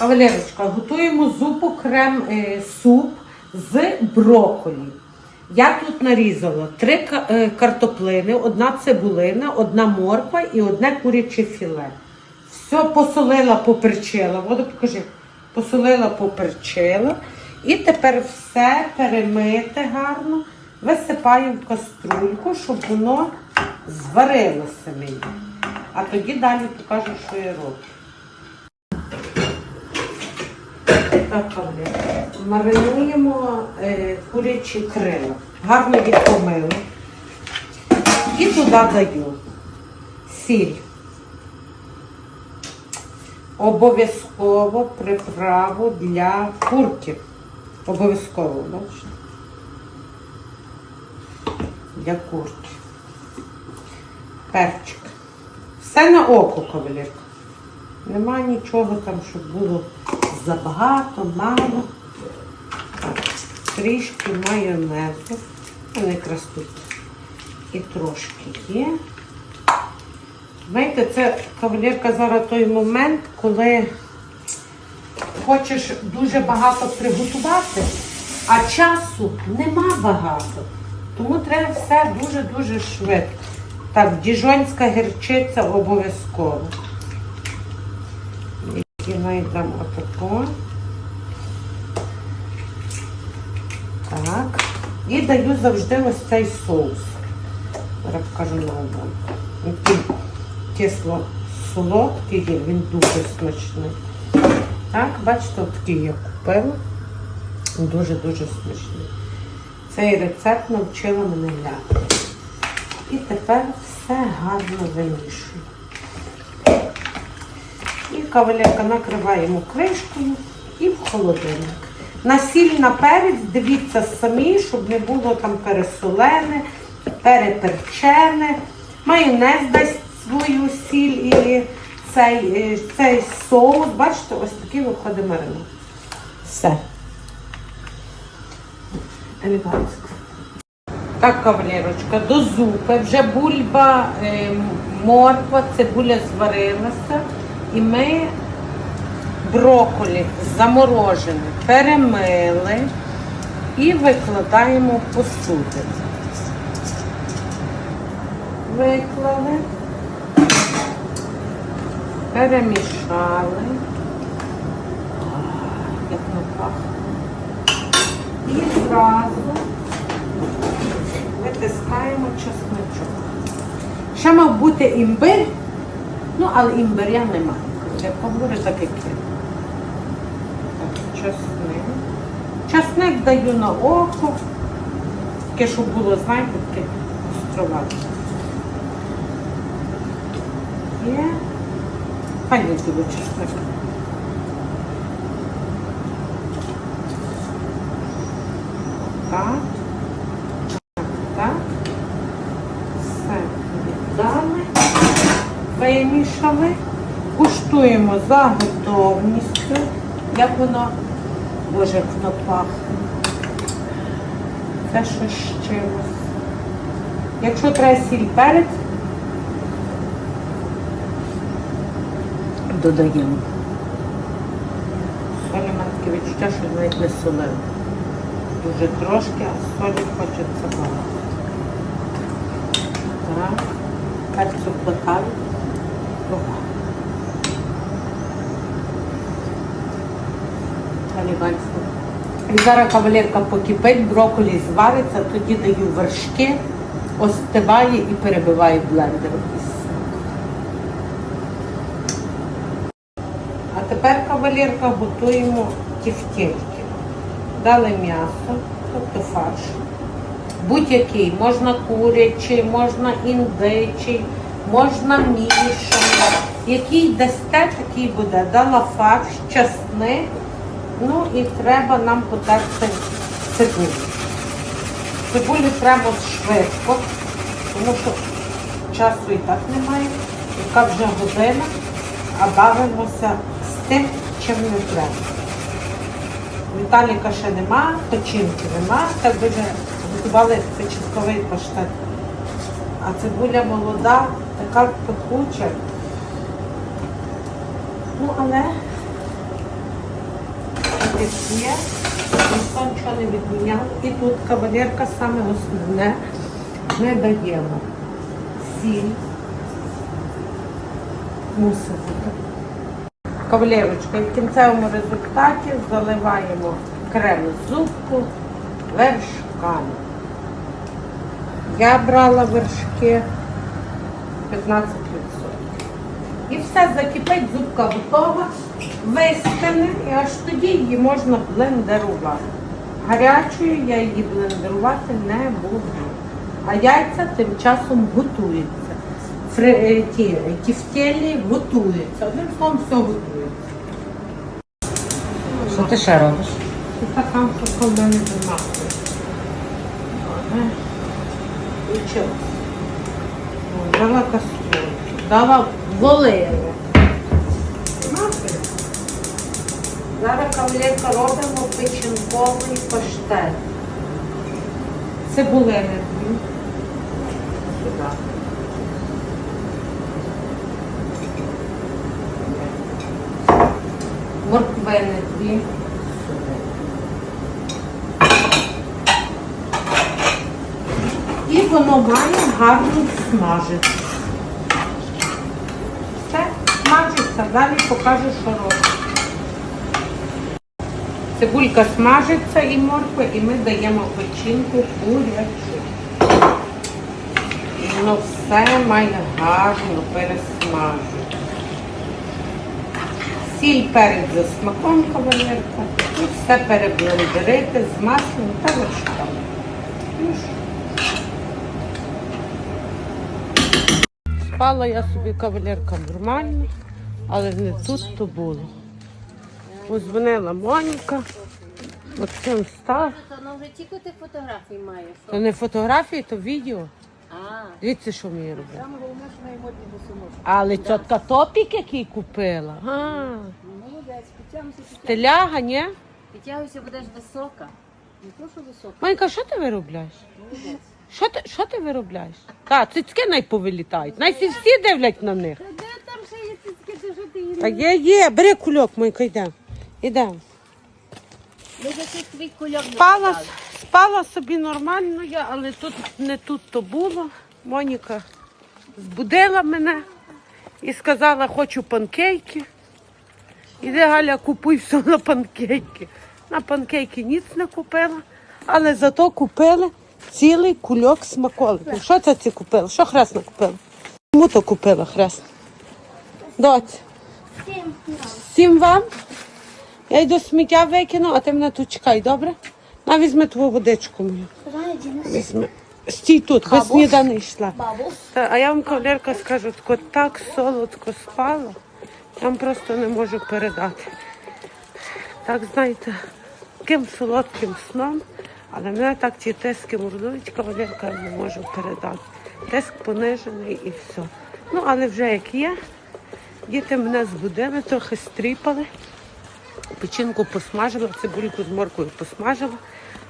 Валерочка, готуємо зупу крем е, суп з брокколі. Я тут нарізала три е, картоплини, одна цибулина, одна морква і одне куряче філе. Все посолила, поперчила. Воду покажи. Посолила, поперчила. І тепер все перемити гарно, висипаю в каструльку, щоб воно зварилося мені. А тоді далі покажу, що я роблю. Так, Маринуємо е, курячі крила. Гарно їх помили. І туди даю сіль. Обов'язково приправу для курки. Обов'язково, бачите? Для курки. Перчик. Все на око, кавалерка. Нема нічого там, щоб було забагато, мало. Трішки майонезу. Вони якраз тут і трошки є. Знаєте, це кавалерка зараз той момент, коли хочеш дуже багато приготувати, а часу нема багато. Тому треба все дуже-дуже швидко. Так, діжонська гірчиця обов'язково. Знайдемо отако. Так. І даю завжди ось цей соус. Зараз покажу. Такий кисло солодкий, є, він дуже смачний. Так, бачите, такий я купила. Дуже-дуже смачний. Цей рецепт навчила мене ляти. І тепер все гарно вимішую. Кавалерка накриваємо кришкою і в холодильник. На сіль на перець дивіться самі, щоб не було там пересолене, переперчене. Майонез дасть свою сіль і цей, е, цей соус. Бачите, ось такий виходить маринад. Все. Так, кавалерочка, до зупи. Вже бульба, е, морква, цибуля зварилася. І ми брокколі заморожене перемили і викладаємо в посуди. Виклали, перемішали. Як пахне. І зразу витискаємо чесночок. Ще мав бути імбир, ну але імбиря немає. Я поговорю так, як. Так, чесник. Чесник даю на око. Таке, щоб було, знаєте, таке островати. Є. Хай не чесник. Так. Так. Все віддали. Вимішали. Куштуємо за готовністю. Як воно, боже, як воно пахне. Це щось з чимось. Якщо треба сіль перець, додаємо. Солі мене таке відчуття, що навіть не солили. Дуже трошки, а солі хочеться багато. Так, перцю впитаю. Елегантно. І зараз кавалерка покипить, брокколі звариться, тоді даю вершки, остиває і перебиваю блендером. А тепер кавалерка готуємо тівтєльки. Дали м'ясо, тобто фарш. Будь-який, можна курячий, можна індичий, можна мішаний. Який дасте, такий буде. Дала фарш, часник. Ну і треба нам потерти цибулю. Цибулю треба швидко, тому що часу і так немає. Яка вже година, а бавимося з тим, чим не треба. Віталіка ще нема, печінки нема, так би вже готували печінковий паштет. А цибуля молода, така пекуча. Ну, але перець є, ніхто нічого не відміняв. І тут кавалерка саме основне. Ми даємо сіль. Мусить бути. І в кінцевому результаті заливаємо крем зубку вершками. Я брала вершки 15%. І все закипить, зубка готова, вистане, і аж тоді її можна блендерувати. Гарячою я її блендерувати не буду. А яйця тим часом готуються. Фри, е, ті, е, тівтєлі готуються. Одним словом, все готується. Що ти ще робиш? Така що в мене дома. Училась. Дала кастрюлю, дала воливу. Знаєте? Зараз кавалерка робимо печінковий паштет. Цибулини. Сюди. Морквини дві. І воно має гарно смажити. Все, смажиться, далі покажу, що робить. Цибулька смажиться і морква, і ми даємо печінку курячу. Воно все має гарно пересмажити. Сіль перець за смаком кавалерка. І все переблендерити з маслом та вершками. Ну? Спала я собі кавалерка нормально, але не тут то було. Позвонила Моніка, Максим встав. Та ну вже тільки ти фотографії маєш. То не фотографії, то відео. А, Дивіться, що мені робить. там головне, що наймодні босоножки. Але тітка топік, який купила. А, Молодець, підтягуйся, підтягуйся. стиляга, ні? Підтягуйся, будеш висока. Не то, що висока, Моніка, що ти виробляєш? молодець. Що ти, що ти виробляєш? Та, цицьки найповилітають. Най всі всі дивлять на них. Та де там ще є цицьки, то що ти її Та є, є, бери кульок, Монька, йдемо. Не Спала, спала собі нормально, я, але тут не тут то було. Моніка збудила мене і сказала, хочу панкейки. Іди, Галя, купуй все на панкейки. На панкейки ніц не купила, але зато купили цілий кульок смаколиків. Що це ці купили? Що хресна купила? Кому то купила хресна? Доць. Всім вам? Я йду сміття викину, а ти мене тут чекай, добре? На візьми твою водичку мою. Візьми. Стій тут, без сніданку йшла. Та, а я вам, кавалерка, скажу, тако так солодко спала, я вам просто не можу передати. Так, знаєте, таким солодким сном, але мене так ті тиски мордують, кавалерка, я не можу передати. Тиск понижений і все. Ну, але вже як є, діти мене збудили, трохи стріпали. Печінку посмажила, цибульку з моркою посмажила,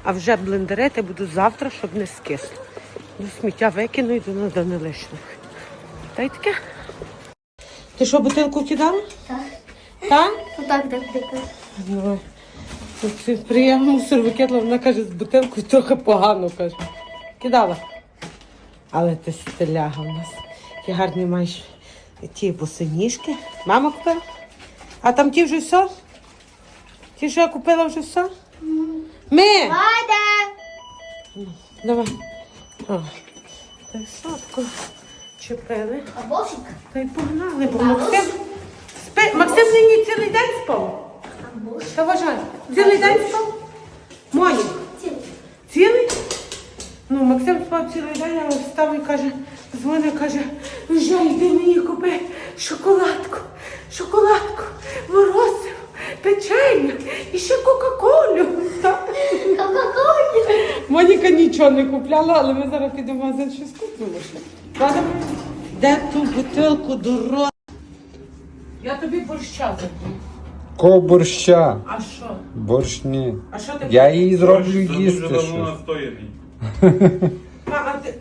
а вже блендерити буду завтра, щоб не скисло. До сміття викину і до Данилишних. Та й таке. Ти що, бутилку кидала? Так. Так? Отак, так, так. Ну, це приємно мусор викидала, вона каже, з бутилкою трохи погано каже. Кидала. Але ти стиляга в нас. Які гарні маєш ті босоніжки. Мама купила? А там ті вже все? Ті, що я купила вже все? Ми! Вада! Давай. О. Та садку чепили. А бошик? Та й погнали, бо Максим. Спи... Максим нині цілий день спав. Та вважай, цілий день спав? Моні. Цілий? Ну, Максим спав цілий день, але встав і каже, дзвонить, каже, вже йди мені купи шоколадку, печення і ще Кока-Колю. Кока-коля! Моніка нічого не купляла, але ми зараз підемо в магазин щось купимо. Правда? Де ту бутилку дорогу? Я тобі борща закину. Кого борща? А що? Борщ ні. А що ти Я її зроблю їсти дуже давно щось. настояний.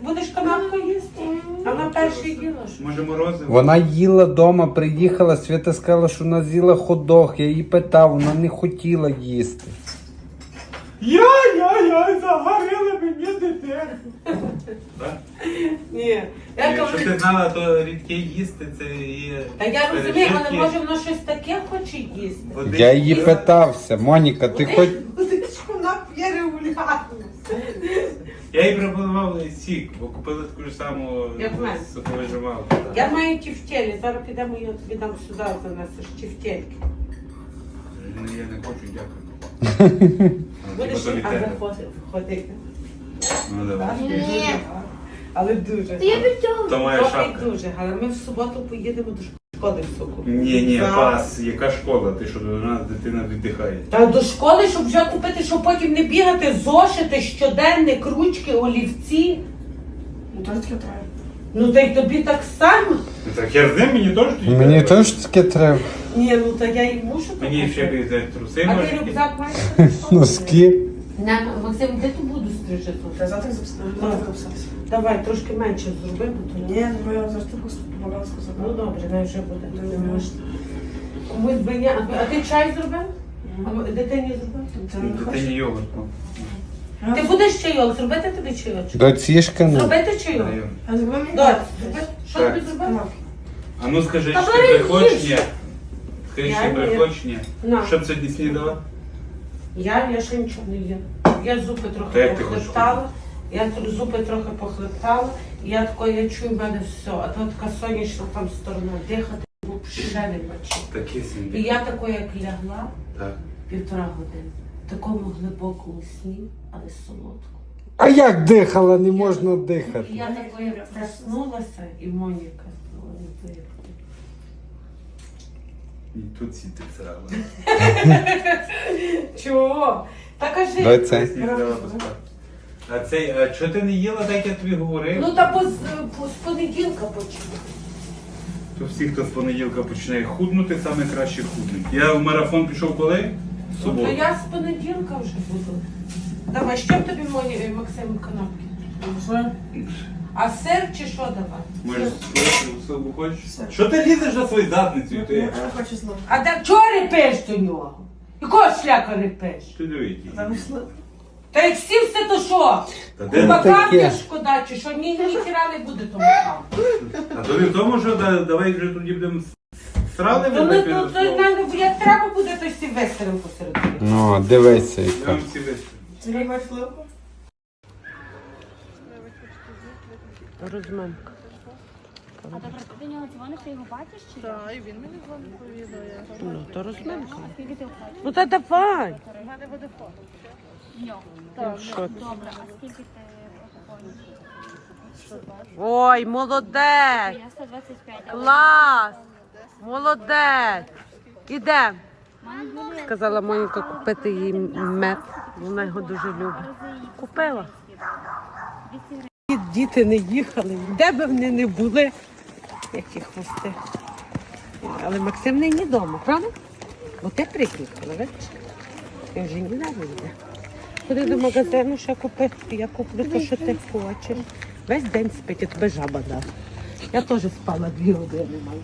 Будеш канапку їсти? А на перший їла. Може морозиво? Вона їла вдома, приїхала, Свята сказала, що вона з'їла ходох. Я її питав, вона не хотіла їсти. Я-я-я, загорила мені дитину. Ні. Я Якщо кажу, ти знала, то рідке їсти це є. та я розумію, але пережитки. може воно щось таке хоче їсти. Я її питався, Моніка, ти хоч. Вона регулярно. Я їй пропонував сік, бо купили таку ж саму в соковижималку. Я маю тівтєлі, зараз підемо я тобі дам сюди, занесеш тівтєльки. Ну, Я не хочу, дякую. Будеш то від а тебе. заходи- ходити. Ну, давай. Ні. Але дуже. Та я від цього. То моя Трохи шапка. дуже, але ми в суботу поїдемо до школи в соку. Ні, ні, Так. пас, яка школа? Ти що до нас дитина віддихає? Та до школи, щоб вже купити, щоб потім не бігати, зошити, щоденник, ручки, олівці. Ну, то таке треба. Ну та й тобі так само. Ну, Так я з ним мені теж тоді Мені треба. теж таке треба. Ні, ну та я й мушу. Мені ще б взяти труси А ти можете? рюкзак маєш? Носки. Максим, де ти Треба завтра записати. Завтра записатися. Давай, трошки менше зроби, бо то Ні, не моя завжди помагала Ну сказати. добре, най вже буде. Ну, Не можна. Комусь би ні. А ти чай зробив? А дитині зробив? Це не Дитині хочеш? йогурт. ну. Ти будеш чайок, зробити тобі чайочок? Доцішка не. Зробити чайок? А зроби мені? Зроби. Що Так. тобі зробив? А ну скажи, Та що ти бери приходиш, їж. ні? Скажи, Я що ні. приходиш, ні? На. Що б сьогодні снідала? Я, я ще нічого не їм. Я зупи Та трохи як ти хочеш похлептала. Я тр- зупи трохи похлептала. І я тако, я чую, в мене все. А то така сонячна там сторона. Дихати взагалі не бачу. Такі І сім'ї. я тако, як лягла Так. півтора години. В такому глибокому сні, але солодкому. А як дихала, не можна дихати. Я тако, як проснулася, і Моніка. не знаю. І тут сіти срала. Чого? Кажи. Снідала поспати. А цей, а чого ти не їла, так я тобі говорив? Ну та по, з- по, з понеділка почну. То всі, хто з понеділка починає худнути, саме краще худнуть. Я в марафон пішов коли? В Ну, суботу. то я з понеділка вже буду. Давай, що тобі Моні, е, Максим канапки? А сир чи що давай? Можеш особу хочеш? Що ти лізеш на свою задницю? Я Ти, я хочу знову. А так чого репеш до нього? Якого шляка репеш? ти дивись. Та вийшло. Та як сівся, то що? Та де? Є шкода, чи що? Ні, ні, хіра не буде тому там. А то не в тому, що да- давай вже тоді будемо срали То не то, то словом. не- як треба буде, то всі веселим посередині. Ну, дивися, яка. Розминка. А добре, ти до нього дзвониш, ти його бачиш чи? Так, і він мені дзвонить повідає. Ну, то розминка. А скільки ти оплачуєш? Ну та давай. У мене буде фото. В нього. Ти? Добре, а скільки ти проходиш? Ой, молодець. Я 125. а Клас! Молодець! Ідемо. в мене буде Сказала Моніка купити їй мед. Вона його дуже любить. Купила. 200 гривень. Діти не їхали, де б вони не були. Які хвости. Але Максим нині вдома, правда? Бо ти приїхала, видиш? Він вже ніде не йде. Ходи до магазину, ще купи. Я куплю те, що ти хочеш. Весь день спить, я тебе жаба дав. Я теж спала дві години маю.